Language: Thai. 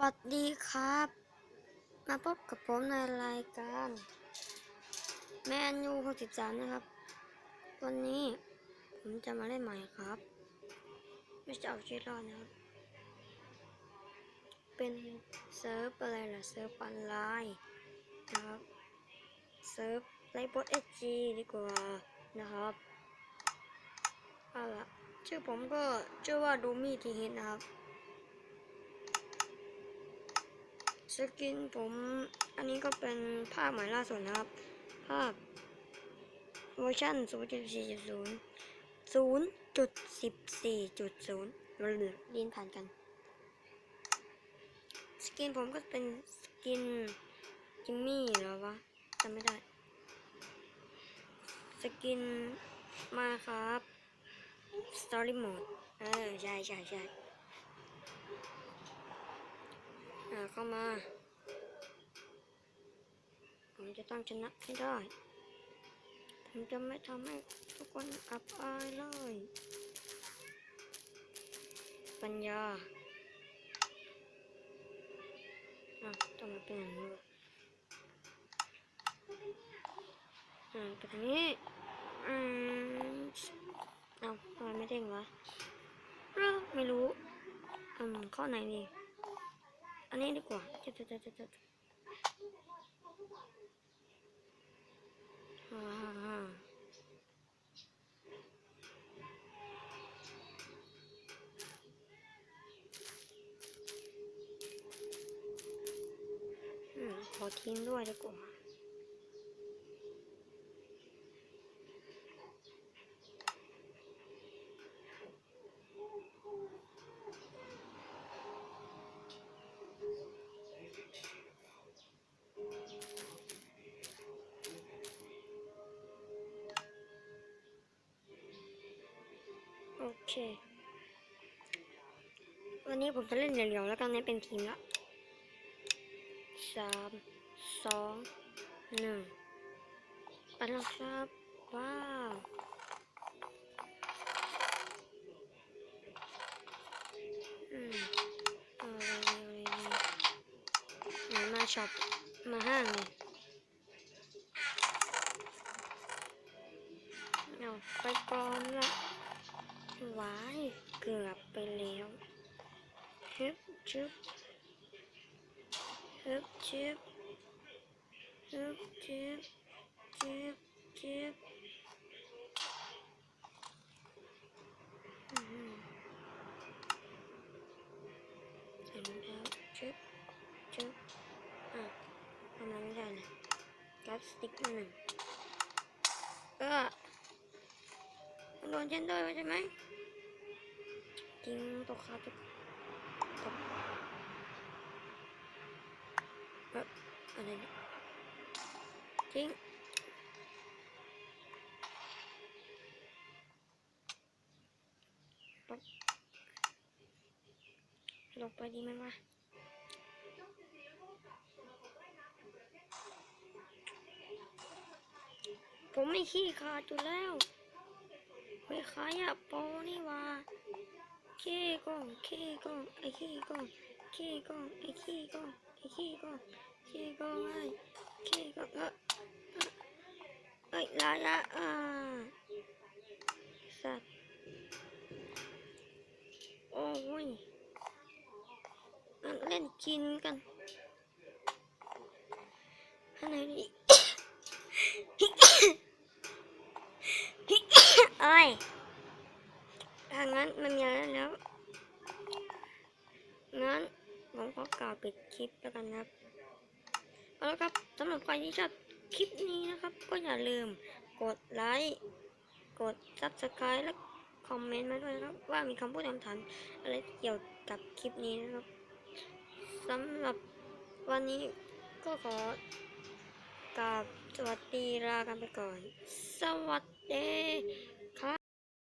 วัสดีครับ มาพบกับผมในรายการ แมนยู63นะครับ วันนี้ผมจะมาเล่นใหม่ครับ ไม่ใช่เอาชีวิตรอดนะครับ เป็นเซิร์ฟอะไรล่ะเซิร์ฟออนไลน์นะครับ เซิร์ฟไลฟ์บอสเอจีดีกว่านะครับเอาละชื่อผมก็ชื่อว่าดูมี่ทีเฮดนะครับ สกินผม อันนี้ก็เป็นภาพใหม่ล่าสุดนะครับ ภาพเวอร์ชัน0.4.0 0.14.0เราเหลือเรียนผ่านกัน สกินผมก็เป็นสกินจิมมี่เหรอวะจำไม่ได้ สกินมาครับ Story Mode เออ ใช่ใช่ใช่ อ่าเข้ามา ผมจะต้องชนะให้ได้ ผมจะไม่ทำให้ทุกคนอับอายเลย ปัญญาอะต้องมาเป็นอย่างนี้วะอ่าไปทางนี้อืมเอาทำไมไม่เด้งวะเอ้าไม่รู้อืมข้อไหนดี อันนี้ดีกว่าจะจะจะจะจะฮ่าฮ่าฮ่าอืมขอทิ้งด้วยดีกว่า เค วันนี้ผมจะเล่นเดี่ยวๆแล้วกันนะเป็นทีมละสามสองหนึ่งไปแล้วครับ ว้าวอืมอาอะไรอาอะไรมาช็อปมาห้างเลยเอาไปก่อนละ ว้ายเกือบไปแล้วฮึบชึบฮึบชึบฮึบชึบชึบชึบอืมใส่รองเท้าชึบชึบอะทำไมไม่ได้นะรับสติ๊กมาหนึ่งเออโดนเชนด้วยใช่ไหม ริงตกครับตกตกเอ๊ะอะไรเนี่ยจริงตกลงไปดีไหมวะผมไม่ขี้ขาดอยู่แล้วไม่ขายอะโปนี่ว่า ขี้กองขี้กองไอ้ขี้กองขี้กองไอ้ขี้กองไอ้ขี้กองขี้กองไอ้ขี้กองเออเออเอ้ยลาละอ่าสัตว์โอ้ยงั้นเล่นกินกันอันไหนดี เอ้ย ถ้า งั้นมันมีอะไรแล้ว งั้นผมขอกล่าวปิดคลิปแล้วกันนะครับเอาละครับสำหรับใครที่ชอบคลิปนี้นะครับ ก็อย่าลืมกดไลค์กด subscribe และคอมเมนต์มาด้วยนะครับว่ามีคำพูดคำถามอะไรเกี่ยวกับคลิปนี้นะครับสำหรับวันนี้ก็ขอกราบสวัสดีลากันไปก่อน สวัสดี